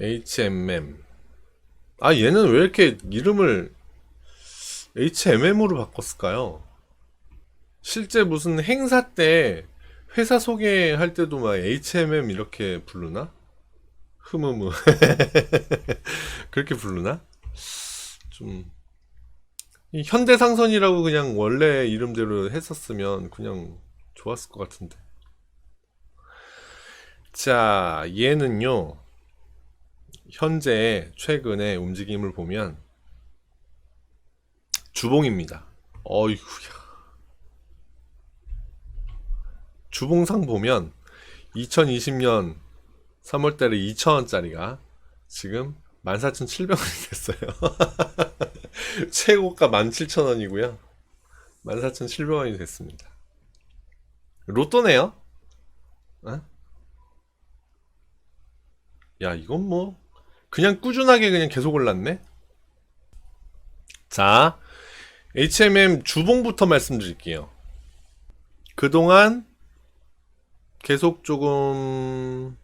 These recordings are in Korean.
HMM. 아, 얘는 왜 이렇게 이름을 HMM으로 바꿨을까요? 실제 무슨 행사 때 회사 소개할 때도 막 HMM 이렇게 부르나? 흐무무. 그렇게 부르나? 좀, 이 현대상선이라고 그냥 원래 이름대로 했었으면 그냥 좋았을 것 같은데. 자, 얘는요, 현재 최근의 움직임을 보면 주봉입니다. 어이구야. 주봉상 보면 2020년 3월달에 2,000원짜리가 지금 14,700원이 됐어요. 최고가 17,000원이고요. 14,700원이 됐습니다. 로또네요. 어? 야, 이건 뭐 그냥 꾸준하게 그냥 계속 올랐네. 자, HMM 주봉부터 말씀드릴게요. 그동안 계속 조금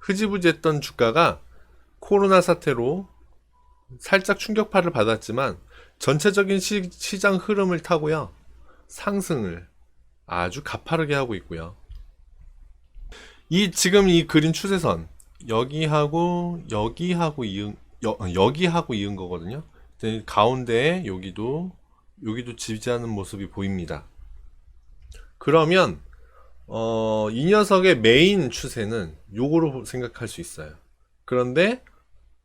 흐지부지했던 주가가 코로나 사태로 살짝 충격파를 받았지만 전체적인 시, 시장 흐름을 타고요. 상승을 아주 가파르게 하고 있고요. 이 지금 이 그린 추세선 여기하고 여기하고 이은 여, 여기하고 이은 거거든요. 가운데에 여기도 여기도 지지하는 모습이 보입니다. 그러면 어, 이 녀석의 메인 추세는 요거로 생각할 수 있어요. 그런데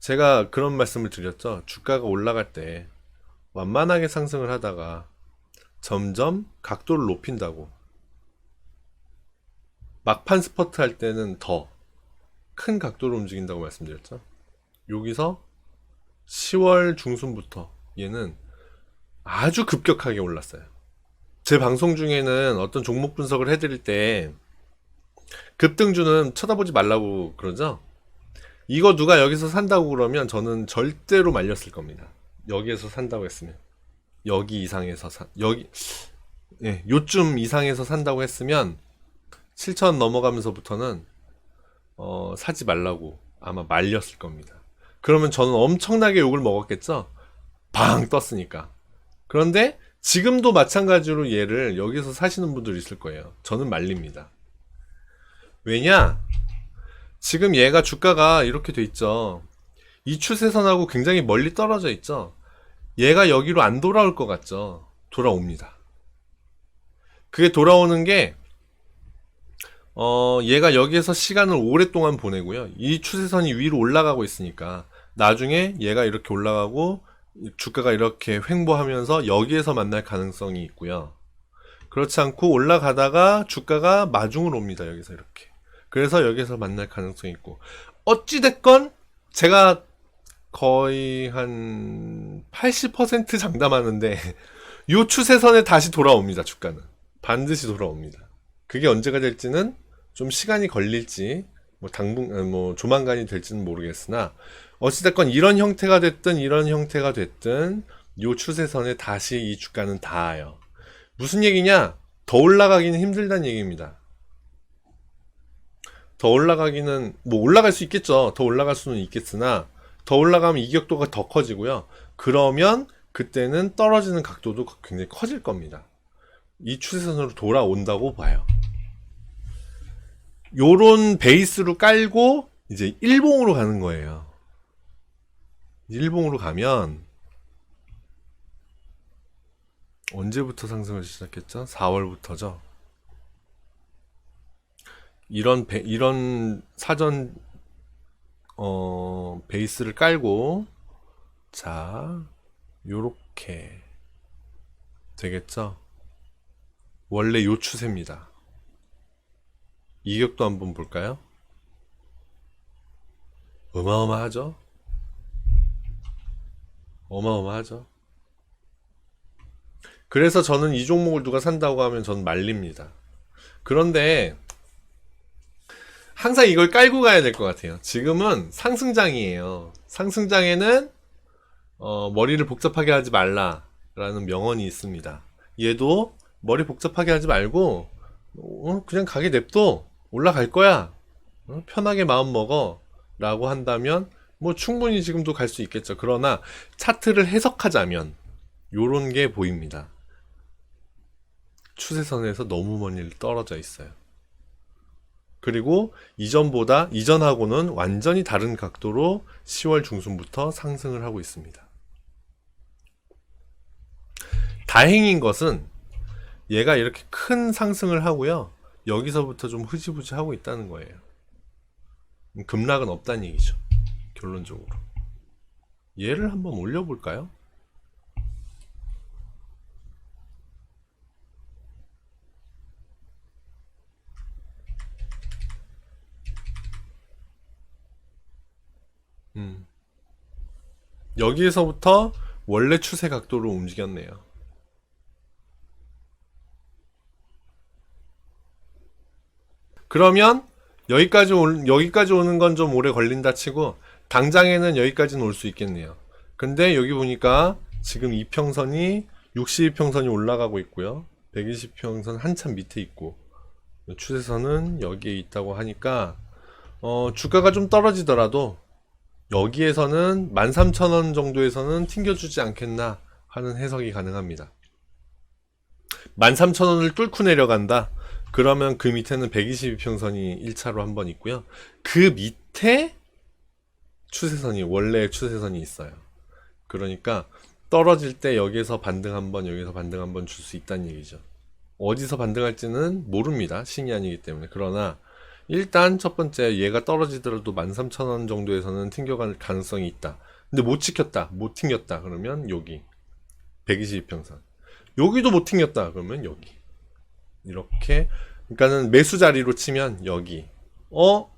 제가 그런 말씀을 드렸죠. 주가가 올라갈 때 완만하게 상승을 하다가 점점 각도를 높인다고. 막판 스퍼트 할 때는 더 큰 각도로 움직인다고 말씀드렸죠. 여기서 10월 중순부터 얘는 아주 급격하게 올랐어요. 제 방송 중에는 어떤 종목 분석을 해드릴 때 급등주는 쳐다보지 말라고 그러죠. 이거 누가 여기서 산다고 그러면 저는 절대로 말렸을 겁니다. 여기에서 산다고 했으면 여기 이상에서 사 여기 예, 요쯤 이상에서 산다고 했으면 7천 넘어가면서부터는 어, 사지 말라고 아마 말렸을 겁니다. 그러면 저는 엄청나게 욕을 먹었겠죠? 방 떴으니까. 그런데 지금도 마찬가지로 얘를 여기서 사시는 분들 있을 거예요. 저는 말립니다. 왜냐? 지금 얘가 주가가 이렇게 돼 있죠. 이 추세선하고 굉장히 멀리 떨어져 있죠. 얘가 여기로 안 돌아올 것 같죠. 돌아옵니다. 그게 돌아오는 게 어, 얘가 여기에서 시간을 오랫동안 보내고요. 이 추세선이 위로 올라가고 있으니까 나중에 얘가 이렇게 올라가고 주가가 이렇게 횡보하면서 여기에서 만날 가능성이 있고요. 그렇지 않고 올라가다가 주가가 마중을 옵니다. 여기서 이렇게. 그래서 여기서 만날 가능성이 있고. 어찌됐건 제가 거의 한 80% 장담하는데 이 추세선에 다시 돌아옵니다. 주가는. 반드시 돌아옵니다. 그게 언제가 될지는 좀 시간이 걸릴지 뭐 당분 아, 뭐 조만간이 될지는 모르겠으나 어찌됐건 이런 형태가 됐든 이런 형태가 됐든 요 추세선에 다시 이 주가는 닿아요. 무슨 얘기냐? 더 올라가기는 힘들다는 얘기입니다. 더 올라가기는 뭐 올라갈 수 있겠죠. 더 올라갈 수는 있겠으나 더 올라가면 이격도가 더 커지고요. 그러면 그때는 떨어지는 각도도 굉장히 커질 겁니다. 이 추세선으로 돌아온다고 봐요. 요런 베이스로 깔고 이제 일봉으로 가는 거예요. 일봉으로 가면 언제부터 상승을 시작했죠? 4월부터죠. 이런 베, 이런 사전 어, 베이스를 깔고 자 요렇게 되겠죠? 원래 요 추세입니다. 이격도 한번 볼까요? 어마어마하죠? 어마어마하죠? 그래서 저는 이 종목을 누가 산다고 하면 저는 말립니다. 그런데 항상 이걸 깔고 가야 될 것 같아요. 지금은 상승장이에요. 상승장에는 어, 머리를 복잡하게 하지 말라라는 명언이 있습니다. 얘도 머리 복잡하게 하지 말고 어, 그냥 가게 냅둬 올라갈 거야 어, 편하게 마음 먹어 라고 한다면 뭐 충분히 지금도 갈 수 있겠죠. 그러나 차트를 해석하자면 요런 게 보입니다. 추세선에서 너무 멀리 떨어져 있어요. 그리고 이전보다 이전하고는 완전히 다른 각도로 10월 중순부터 상승을 하고 있습니다. 다행인 것은 얘가 이렇게 큰 상승을 하고요. 여기서부터 좀 흐지부지 하고 있다는 거예요. 급락은 없다는 얘기죠. 결론적으로. 얘를 한번 올려볼까요? 음. 여기에서부터 원래 추세 각도로 움직였네요. 그러면 여기까지 올, 여기까지 오는 건 좀 오래 걸린다 치고 당장에는 여기까지는 올 수 있겠네요. 근데 여기 보니까 지금 이평선이 62평선이 올라가고 있고요. 120평선 한참 밑에 있고 추세선은 여기에 있다고 하니까 어, 주가가 좀 떨어지더라도 여기에서는 13,000원 정도에서는 튕겨주지 않겠나 하는 해석이 가능합니다. 13,000원을 뚫고 내려간다. 그러면 그 밑에는 122평선이 1차로 한 번 있고요. 그 밑에 추세선이 원래 추세선이 있어요. 그러니까 떨어질 때 여기에서 반등 한 번, 여기서 반등 한번 줄 수 있다는 얘기죠. 어디서 반등할지는 모릅니다. 신이 아니기 때문에. 그러나 일단 첫 번째 얘가 떨어지더라도 13,000원 정도에서는 튕겨갈 가능성이 있다. 근데 못 지켰다. 못 튕겼다. 그러면 여기 122평선. 여기도 못 튕겼다. 그러면 여기. 이렇게 그러니까는 매수 자리로 치면 여기. 어?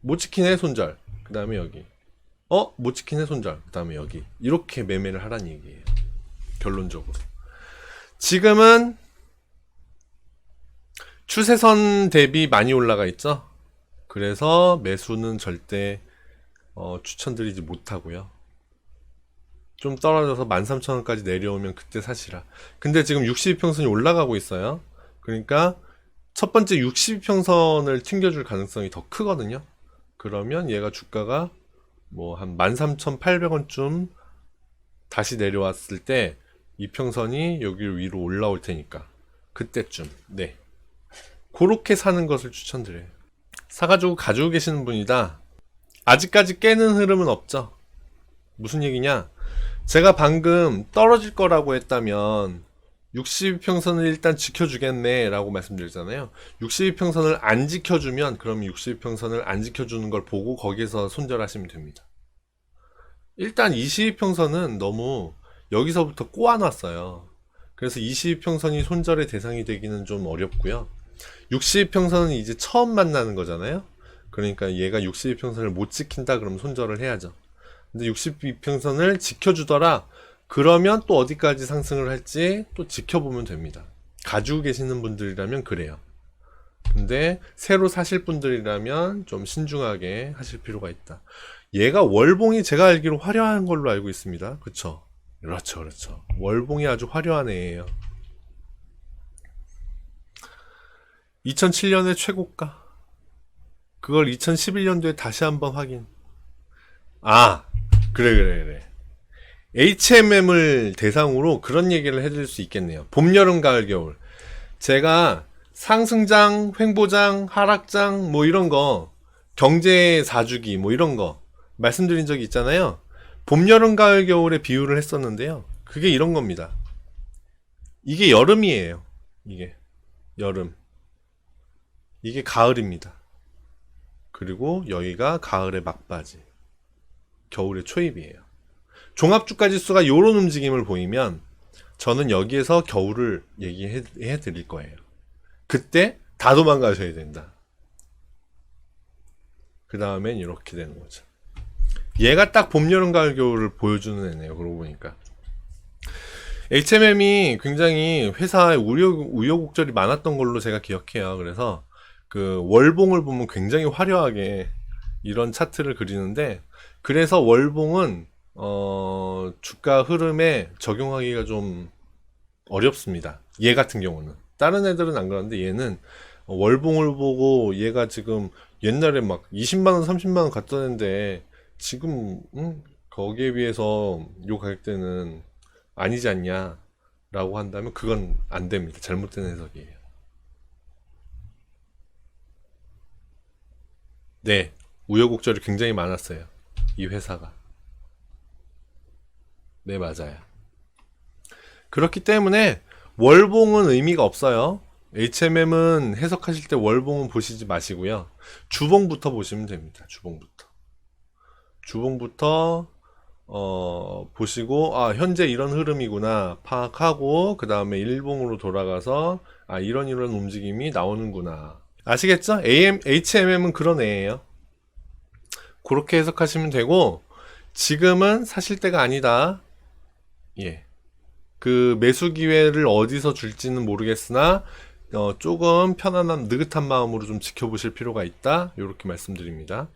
못 지키네 손절. 그 다음에 여기. 어? 못 지키네 손절. 그 다음에 여기. 이렇게 매매를 하라는 얘기예요. 결론적으로. 지금은 추세선 대비 많이 올라가 있죠. 그래서 매수는 절대 어, 추천드리지 못하고요. 좀 떨어져서 13,000원까지 내려오면 그때 사시라. 근데 지금 62평선이 올라가고 있어요. 그러니까 첫 번째 62평선을 튕겨줄 가능성이 더 크거든요. 그러면 얘가 주가가 뭐 한 13,800원쯤 다시 내려왔을 때 이평선이 여기 위로 올라올 테니까 그때쯤 네 그렇게 사는 것을 추천드려요. 사가지고 가지고 계시는 분이다. 아직까지 깨는 흐름은 없죠. 무슨 얘기냐? 제가 방금 떨어질 거라고 했다면 62평선을 일단 지켜주겠네 라고 말씀드렸잖아요. 62평선을 안 지켜주면 그럼 62평선을 안 지켜주는 걸 보고 거기에서 손절하시면 됩니다. 일단 22평선은 너무 여기서부터 꼬아놨어요. 그래서 22평선이 손절의 대상이 되기는 좀 어렵고요. 62평선은 이제 처음 만나는 거잖아요. 그러니까 얘가 62평선을 못 지킨다 그러면 손절을 해야죠. 근데 62평선을 지켜주더라. 그러면 또 어디까지 상승을 할지 또 지켜보면 됩니다. 가지고 계시는 분들이라면 그래요. 근데 새로 사실 분들이라면 좀 신중하게 하실 필요가 있다. 얘가 월봉이 제가 알기로 화려한 걸로 알고 있습니다. 그쵸? 그렇죠, 그렇죠. 월봉이 아주 화려한 애예요. 2007년의 최고가. 그걸 2011년도에 다시 한번 확인. 아, 그래, 그래, 그래. HMM을 대상으로 그런 얘기를 해드릴 수 있겠네요. 봄, 여름, 가을, 겨울. 제가 상승장, 횡보장, 하락장, 뭐 이런 거, 경제 사주기, 뭐 이런 거 말씀드린 적이 있잖아요. 봄, 여름, 가을, 겨울에 비유를 했었는데요. 그게 이런 겁니다. 이게 여름이에요. 이게. 여름. 이게 가을입니다. 그리고 여기가 가을의 막바지. 겨울의 초입이에요. 종합주가 지수가 이런 움직임을 보이면 저는 여기에서 겨울을 얘기해 드릴 거예요. 그때 다 도망가셔야 된다. 그 다음엔 이렇게 되는 거죠. 얘가 딱 봄, 여름, 가을, 겨울을 보여주는 애네요. 그러고 보니까. HMM이 굉장히 회사에 우여, 우여곡절이 많았던 걸로 제가 기억해요. 그래서 그 월봉을 보면 굉장히 화려하게 이런 차트를 그리는데 그래서 월봉은 어, 주가 흐름에 적용하기가 좀 어렵습니다. 얘 같은 경우는. 다른 애들은 안 그러는데 얘는 월봉을 보고 얘가 지금 옛날에 막 20만원, 30만원 갔던 애인데 지금 음, 거기에 비해서 요 가격대는 아니지 않냐 라고 한다면 그건 안 됩니다. 잘못된 해석이에요. 네, 우여곡절이 굉장히 많았어요. 이 회사가. 네, 맞아요. 그렇기 때문에 월봉은 의미가 없어요. HMM은 해석하실 때 월봉은 보시지 마시고요. 주봉부터 보시면 됩니다. 주봉부터. 주봉부터 어, 보시고 아, 현재 이런 흐름이구나 파악하고 그 다음에 일봉으로 돌아가서 아, 이런 이런 움직임이 나오는구나. 아시겠죠? AM, HMM은 그런 애예요. 그렇게 해석하시면 되고 지금은 사실 때가 아니다. 예. 그 매수 기회를 어디서 줄지는 모르겠으나 어, 조금 편안한 느긋한 마음으로 좀 지켜보실 필요가 있다. 이렇게 말씀드립니다.